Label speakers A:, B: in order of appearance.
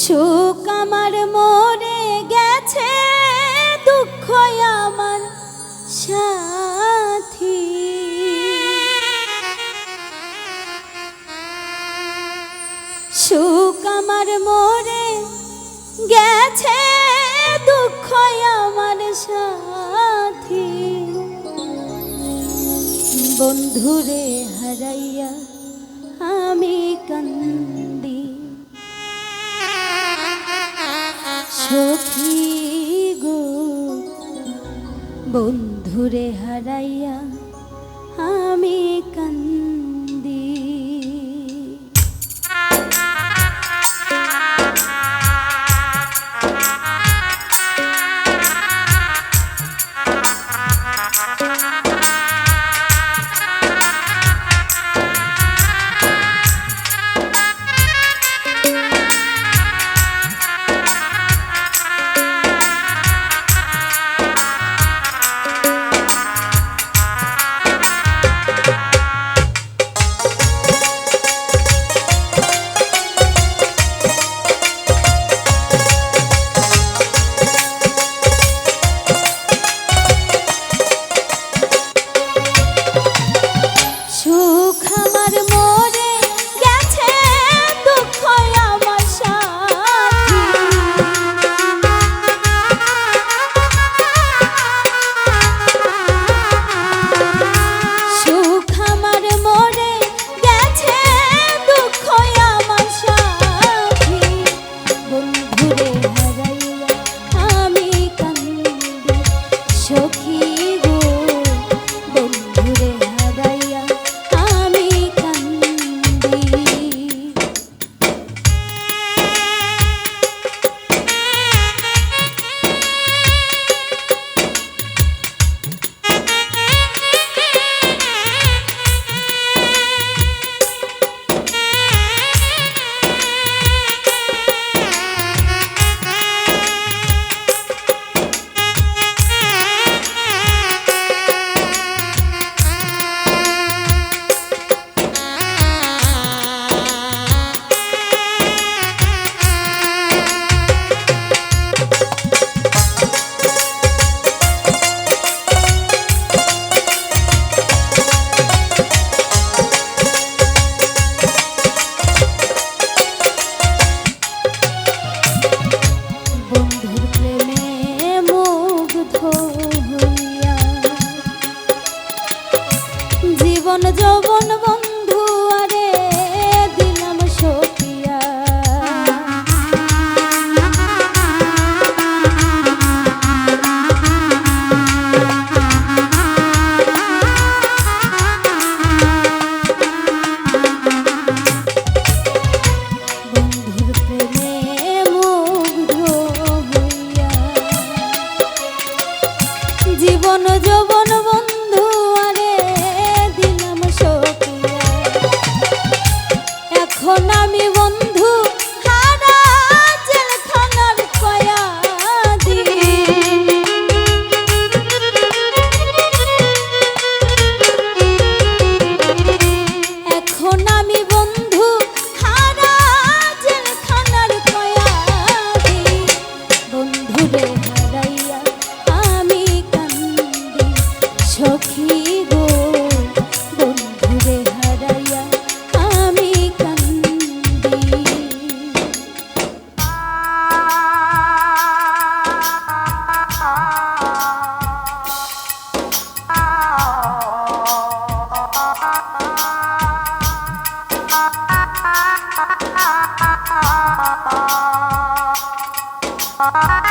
A: সুখ আমার মরে গেছে, দুঃখ আমার সাথী। সুখ আমার মরে গেছে, দুঃখ আমার সাথী। বন্ধুরে হারাইয়া আমি কান্না বন্ধুরে হারাইয়া আমি কান্দ বন্ধুরে no
B: Ah